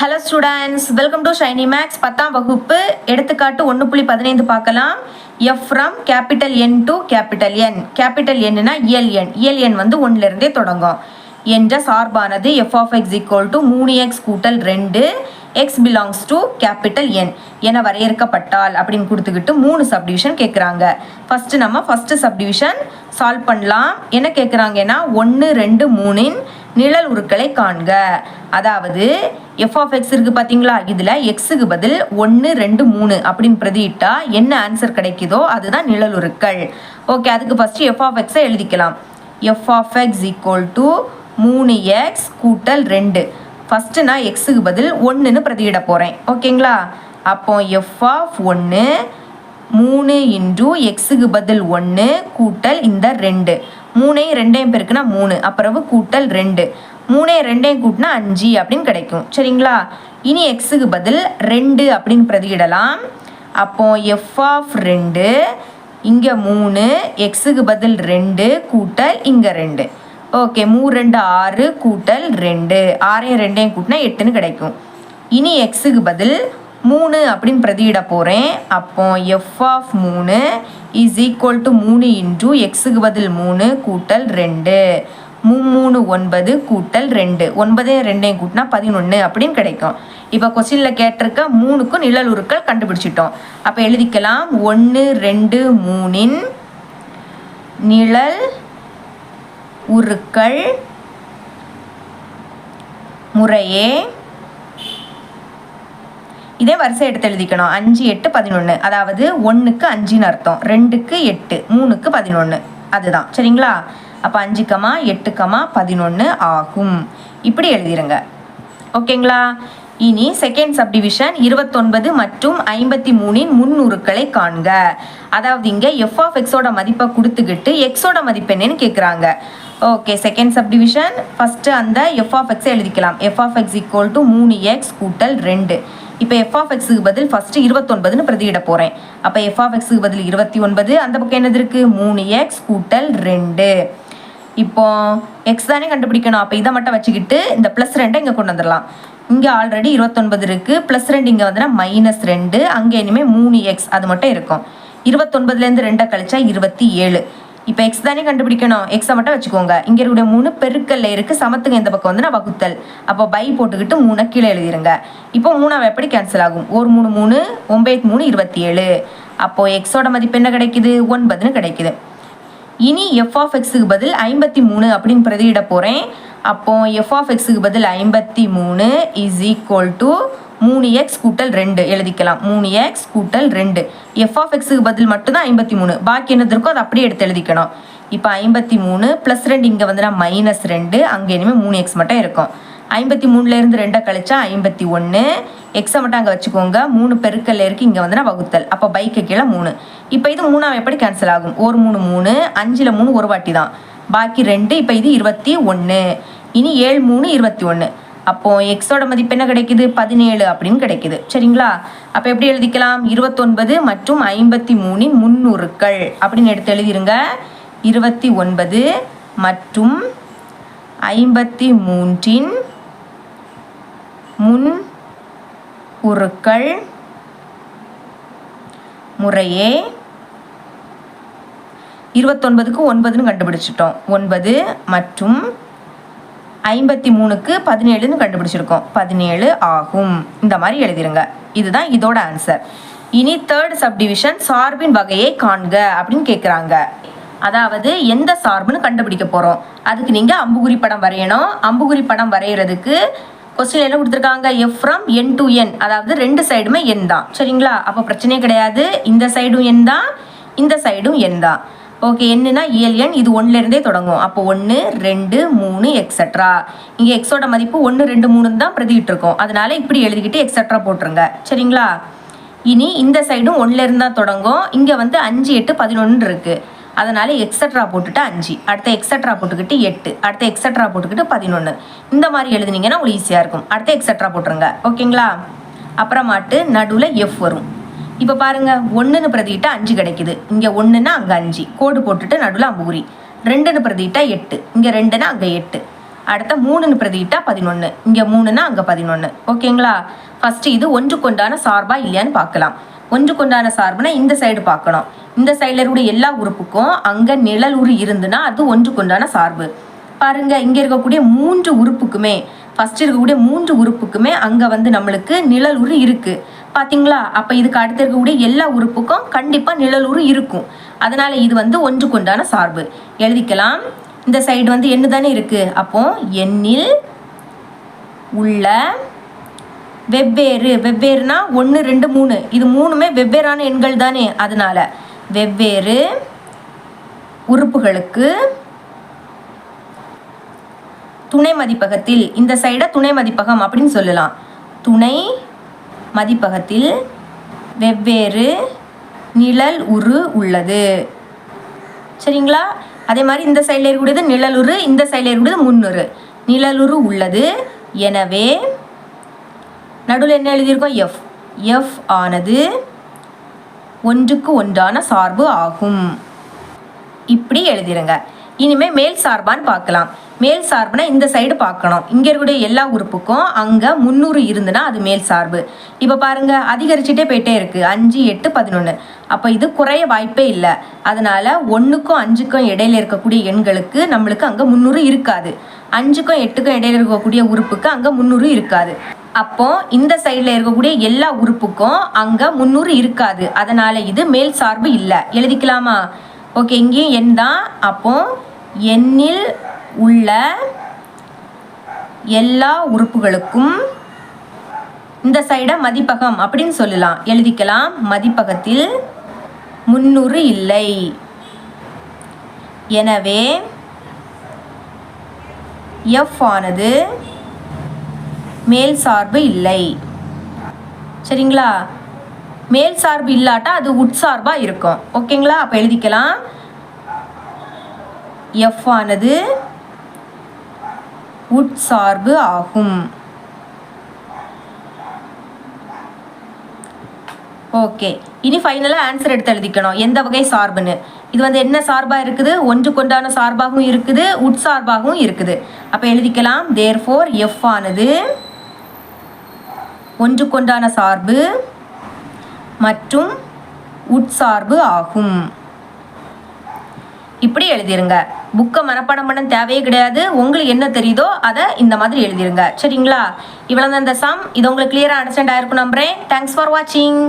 Hello students welcome to Shiny Maths பத்தாம் வகுப்பு. எடுத்துக்காட்டு ஒன்று புள்ளி பதினைந்து பார்க்கலாம். F from capital N to capital N capital என்னா இயல் எண். இயல் எண் வந்து ஒன்றிலிருந்தே தொடங்கும். என்ற சார்பானது F of X equal to மூணு எக்ஸ் கூட்டல் ரெண்டு. X belongs to capital N என வரையறுக்கப்பட்டால் அப்படின்னு கொடுத்துக்கிட்டு மூணு சப்டிவிஷன் கேட்குறாங்க ஃபஸ்ட்டு நம்ம ஃபஸ்ட்டு சப்டிவிஷன் சால்வ் பண்ணலாம். என்ன கேட்குறாங்கன்னா ஒன்று ரெண்டு மூணின் நிழல் உருக்களை காண்க. அதாவது எஃப் ஆஃப் எக்ஸ் இருக்குது பார்த்தீங்களா இதில் எக்ஸுக்கு பதில் ஒன்று ரெண்டு மூணு அப்படின்னு பிரதியிட்டா என்ன ஆன்சர் கிடைக்குதோ அதுதான் நிழல் உருக்கள். ஓகே அதுக்கு ஃபஸ்ட்டு எஃப் ஆஃப் எக்ஸை எழுதிக்கலாம். F of X equal to மூணு எக்ஸ் கூட்டல் ரெண்டு. ஃபஸ்ட்டு நான் எக்ஸுக்கு பதில் ஒன்றுன்னு பிரதியிட போகிறேன் ஓகேங்களா? அப்போ எஃப் ஆஃப் ஒன்று மூணு இன்டு எக்ஸுக்கு பதில் ஒன்று கூட்டல் இந்த ரெண்டு. மூணையும் ரெண்டையும் பெருக்குனா மூணு. அப்புறவு கூட்டல் ரெண்டு. மூணையும் ரெண்டையும் கூட்டினா அஞ்சு அப்படின்னு கிடைக்கும். சரிங்களா? இனி எக்ஸுக்கு பதில் ரெண்டு அப்படின்னு பிரதியிடலாம். அப்போ எஃப் ஆஃப் ரெண்டு இங்கே மூணு எக்ஸுக்கு பதில் ரெண்டு கூட்டல் இங்கே ரெண்டு. ஓகே மூ ரெண்டு ஆறு கூட்டல் ரெண்டு. ஆறையும் ரெண்டையும் கூட்டினா எட்டுன்னு கிடைக்கும். இனி எக்ஸுக்கு பதில் மூணு அப்படின்னு பிரதியிட போகிறேன் அப்போ எஃப் ஆஃப் மூணு இஸ் ஈக்குவல் டு மூணு இன்டூ எக்ஸுக்கு பதில் மூணு கூட்டல் ரெண்டு. மூ மூணு ஒன்பது கூட்டல் ரெண்டு. ஒன்பதையும் ரெண்டையும் கூட்டினா பதினொன்று அப்படின்னு கிடைக்கும். இப்போ கொஸ்டினில் கேட்டிருக்க மூணுக்கும் நிழல் உருக்கள் கண்டுபிடிச்சிட்டோம். அப்போ எழுதிக்கலாம். ஒன்று ரெண்டு மூணின் நிழல் உருக்கள் முறையே. இதே வரிசை எடுத்து எழுதிக்கணும். அஞ்சு எட்டு பதினொன்று அதாவது ஒன்றுக்கு அஞ்சுன்னு அர்த்தம். ரெண்டுக்கு எட்டு மூணுக்கு பதினொன்று அதுதான். சரிங்களா? அப்போ அஞ்சு கமா எட்டு கமா பதினொன்று ஆகும். இப்படி எழுதிருங்க. ஓகேங்களா? இனி செகண்ட் சப்டிவிஷன் இருபத்தொன்பது மற்றும் ஐம்பத்தி மூணின் முன்னுருக்களை காண்க. அதாவது இங்கே எஃப் ஆஃப் எக்ஸோட மதிப்பை கொடுத்துக்கிட்டு எக்ஸோட மதிப்பு என்னன்னு கேட்குறாங்க ஓகே செகண்ட் சப்டிவிஷன் ஃபஸ்ட்டு அந்த எஃப் ஆஃப் எக்ஸை எழுதிக்கலாம். F of X equal to மூணு எக்ஸ் கூட்டல் ரெண்டு. இப்போ எஃப் ஆஃப் எக்ஸுக்கு பதில் ஃபஸ்ட்டு இருபத்தொன்பதுன்னு பிரதியிட போகிறேன் அப்போ எஃப் ஆஃப் எக்ஸுக்கு பதில் இருபத்தி ஒன்பது. அந்த பக்கம் என்னது இருக்குது மூணு எக்ஸ் கூட்டல் ரெண்டு. இப்போ எக்ஸ் தானே கண்டுபிடிக்கணும். அப்போ இதை மட்டும் வச்சுக்கிட்டு இந்த ப்ளஸ் ரெண்டை இங்கே கொண்டு வந்துடலாம். இங்கே ஆல்ரெடி இருபத்தொன்பது இருக்குது ப்ளஸ் ரெண்டு இங்கே வந்துன்னா மைனஸ் ரெண்டு. அங்கே இனிமேல் மூணு எக்ஸ் அது மட்டும் இருக்கும். இருபத்தொன்பதுலேருந்து ரெண்டை கழிச்சா இருபத்தி ஏழு. இப்போ எக்ஸ் தானே கண்டுபிடிக்கணும். எக்ஸை மட்டும் வச்சுக்கோங்க. இங்கே இருக்கக்கூடிய மூணு பெருக்கல்ல இருக்குது சமத்துக்கு இந்த பக்கம் வந்து நான் வகுத்தல். அப்போ பை போட்டுக்கிட்டு மூணை கீழே எழுதிருங்க. இப்போ மூணாவை எப்படி கேன்சல் ஆகும்? ஒரு மூணு மூணு ஒம்பது மூணு இருபத்தி ஏழு அப்போது எக்ஸோட மதிப்பு என்ன கிடைக்குது? ஒன்பதுன்னு கிடைக்குது. இனி எஃப் ஆஃப் எக்ஸுக்கு பதில் ஐம்பத்தி மூணு அப்படின்னு பிரதியிட போகிறேன் அப்போ எஃப் ஆஃப் எக்ஸுக்கு பதில் ஐம்பத்தி மூணு இஸ் ஈக்குவல் டு மூணு எக்ஸ் கூட்டல் ரெண்டு. எழுதிக்கலாம். மூணு எக்ஸ் கூட்டல் ரெண்டு. எஃப் ஆஃப் எக்ஸுக்கு பதில் மட்டும்தான் ஐம்பத்தி மூணு. பாக்கி என்னது இருக்கோ அதை அப்படியே எடுத்து எழுதிக்கணும். இப்போ ஐம்பத்தி மூணு ப்ளஸ் ரெண்டு இங்கே வந்துன்னா மைனஸ் ரெண்டு. அங்கே இனிமேல் மூணு எக்ஸ் மட்டும் இருக்கும். ஐம்பத்தி மூணுலேருந்து ரெண்டை கழிச்சா ஐம்பத்தி ஒன்று எக்ஸை மட்டும் அங்கே வச்சுக்கோங்க. மூணு பெருக்கல்ல இருக்கு இங்கே வந்துன்னா வகுத்தல். அப்போ பைக்கு கீழே மூணு. இப்போ இது மூணாவது எப்படி கேன்சல் ஆகும்? ஒரு மூணு மூணு அஞ்சில் மூணு ஒரு வாட்டி தான் பாக்கி ரெண்டு இப்போ இது இருபத்தி ஒன்று இனி ஏழு மூணு இருபத்தி ஒன்று அப்போ எக்ஸோட மதிப்பு என்ன கிடைக்குது? பதினேழு அப்படின்னு கிடைக்குது. சரிங்களா? அப்போ எப்படி எழுதிக்கலாம்? இருபத்தொன்பது மற்றும் ஐம்பத்தி மூணின் முன்னூறுக்கள். அப்படின்னு எடுத்து எழுதிருங்க. இருபத்தி ஒன்பது மற்றும் ஐம்பத்தி மூன்றின் முன் உருக்கள் முறையே இருபத்தொன்பதுக்கு ஒன்பதுன்னு கண்டுபிடிச்சிட்டோம். ஒன்பது மற்றும் ஐம்பத்தி மூணுக்கு பதினேழுன்னு கண்டுபிடிச்சிருக்கோம். பதினேழு ஆகும். இந்த மாதிரி எழுதிருங்க. இதுதான் இதோட ஆன்சர் இனி தேர்ட் சப்டிவிஷன் சார்பின் வகையை காண்க அப்படின்னு கேட்குறாங்க அதாவது எந்த சார்புன்னு கண்டுபிடிக்க போகிறோம் அதுக்கு நீங்கள் அம்புகுறி படம் வரையணும். அம்புகுறி படம் வரைகிறதுக்கு கொஸ்டின் என்ன கொடுத்துருக்காங்க? F from N to N அதாவது ரெண்டு சைடுமே என் தான். சரிங்களா? அப்போ பிரச்சனையே கிடையாது. இந்த சைடும் என் தான். இந்த சைடும் என் தான். ஓகே என்னன்னா இயல் எண் இது ஒன்றுலேருந்தே தொடங்கும் அப்போ ஒன்று ரெண்டு மூணு எக்ஸட்ரா இங்கே எக்ஸோட மதிப்பு ஒன்று ரெண்டு மூணுன்னு தான் பிரதிட்டு இருக்கோம் அதனால இப்படி எழுதிக்கிட்டு எக்ஸட்ரா போட்டுருங்க. சரிங்களா? இனி இந்த சைடும் ஒன்றுலேருந்து தான் தொடங்கும். இங்கே வந்து அஞ்சு எட்டு பதினொன்று இருக்குது அதனால் எக்ஸட்ரா போட்டுட்டு அஞ்சு. அடுத்த எக்ஸட்ரா போட்டுக்கிட்டு எட்டு. அடுத்த எக்ஸட்ரா போட்டுக்கிட்டு பதினொன்று இந்த மாதிரி எழுதுனீங்கன்னா உங்களுக்கு ஈஸியாக இருக்கும். அடுத்த எக்ஸட்ரா போட்டுருங்க. ஓகேங்களா அப்புறமாட்டு நடுவில் எஃப் வரும். இப்போ பாருங்க ஒன்றுன்னு பிரதிட்டா அஞ்சு கிடைக்குது. இங்கே ஒன்றுன்னா அங்கே அஞ்சு. கோடு போட்டுட்டு நடுவில் அம்புகுறி. ரெண்டுன்னு பிரதிட்டா எட்டு. இங்கே ரெண்டுன்னா அங்கே எட்டு. அடுத்த மூணுன்னு பிரதிட்டா பதினொன்று இங்கே மூணுன்னா அங்கே பதினொன்று ஓகேங்களா? ஃபஸ்ட்டு இது ஒன்றுக்கொண்டான சார்பா இல்லையான்னு பார்க்கலாம். ஒன்றுக்கொண்டான சார்புனா இந்த சைடு பார்க்கணும். இந்த சைடில் இருக்கக்கூடிய எல்லா உறுப்புக்கும் அங்கே நிழல் உரு இருந்துன்னா அது ஒன்றுக்கொண்டான சார்பு. பாருங்க இங்கே இருக்கக்கூடிய மூன்று உறுப்புக்குமே ஃபஸ்ட்டு இருக்கக்கூடிய மூன்று உறுப்புக்குமே அங்கே வந்து நம்மளுக்கு நிழல் உரு இருக்குது பார்த்தீங்களா அப்போ இதுக்கு அடுத்து இருக்கக்கூடிய எல்லா உறுப்புக்கும் கண்டிப்பாக நிழலுறு இருக்கும். அதனால் இது வந்து ஒன்றுக்கொண்டான சார்பு. எழுதிக்கலாம். இந்த சைடு வந்து என்ன தானே இருக்குது அப்போ எண்ணில் உள்ள வெவ்வேறு. வெவ்வேறுனா ஒன்று ரெண்டு மூணு. இது மூணுமே வெவ்வேறான எண்கள் தானே. அதனால் வெவ்வேறு உறுப்புகளுக்கு துணை மதிப்பகத்தில் இந்த சைடை துணை மதிப்பகம் அப்படின்னு சொல்லலாம். துணை மதிப்பகத்தில் வெவ்வேறு நிழல் உரு உள்ளது. சரிங்களா? அதே மாதிரி இந்த சைடில் இருக்கக்கூடியது நிழலுரு இந்த சைடில் இருக்கக்கூடியது முன்னுரு நிழலுரு உள்ளது. எனவே நடுவில் என்ன எழுதியிருக்கோம்? எஃப் எஃப் ஆனது ஒன்றுக்கு ஒன்றான சார்பு ஆகும். இப்படி எழுதிருங்க. இனிமே மேல் சார்பான்னு பார்க்கலாம். மேல் சார்புனா இந்த சைடு பார்க்கணும். இங்கே இருக்கக்கூடிய எல்லா உறுப்புக்கும் அங்கே முந்நூறு இருந்துன்னா அது மேல் சார்பு. இப்போ பாருங்கள் அதிகரிச்சுட்டே போயிட்டே இருக்குது அஞ்சு எட்டு பதினொன்று அப்போ இது குறைய வாய்ப்பே இல்லை. அதனால் ஒன்றுக்கும் அஞ்சுக்கும் இடையில இருக்கக்கூடிய எண்களுக்கு நம்மளுக்கு அங்கே முந்நூறு இருக்காது. அஞ்சுக்கும் எட்டுக்கும் இடையில இருக்கக்கூடிய உறுப்புக்கு அங்கே முந்நூறு இருக்காது. அப்போ இந்த சைடில் இருக்கக்கூடிய எல்லா உறுப்புக்கும் அங்கே முந்நூறு இருக்காது. அதனால் இது மேல் சார்பு இல்லை. எழுதிக்கலாமா? ஓகே இங்கேயும் எண் தான். அப்போ எண்ணில் உள்ள எல்லா உறுப்புகளுக்கும் இந்த சைடை மதிப்பகம் அப்படின்னு சொல்லலாம். எழுதிக்கலாம். மதிப்பகத்தில் முன்னூறு இல்லை. எனவே எஃப் ஆனது மேல் சார்பு இல்லை. சரிங்களா? மேல் சார்பு இல்லாட்டா அது உட்சார்பாக இருக்கும். ஓகேங்களா? அப்போ எழுதிக்கலாம். எஃப் ஆனது உட்சார்பு ஆகும். ஓகே இனி ஃபைனலாக ஆன்சர் எடுத்து எழுதிக்கணும். எந்த வகை சார்புன்னு? இது வந்து என்ன சார்பாக இருக்குது? ஒன்று கொண்டான சார்பாகவும் இருக்குது உட்சார்பாகவும் இருக்குது. அப்போ எழுதிக்கலாம். தேர் ஃபோர் எஃப் ஆனது ஒன்று கொண்டான சார்பு மற்றும் உட்சார்பு ஆகும். இப்படி எழுதிருங்க. புக்கை மனப்பாடம் பண்ண தேவையே கிடையாது. உங்களுக்கு என்ன தெரியுதோ அதை இந்த மாதிரி எழுதிருங்க. சரிங்களா? இவ்வளோ தான் இந்த சம் இது உங்களுக்கு கிளியராக அண்டர்ஸ்டாண்ட் ஆயிருக்கும் நம்புறேன். தேங்க்ஸ் ஃபார் வாட்சிங்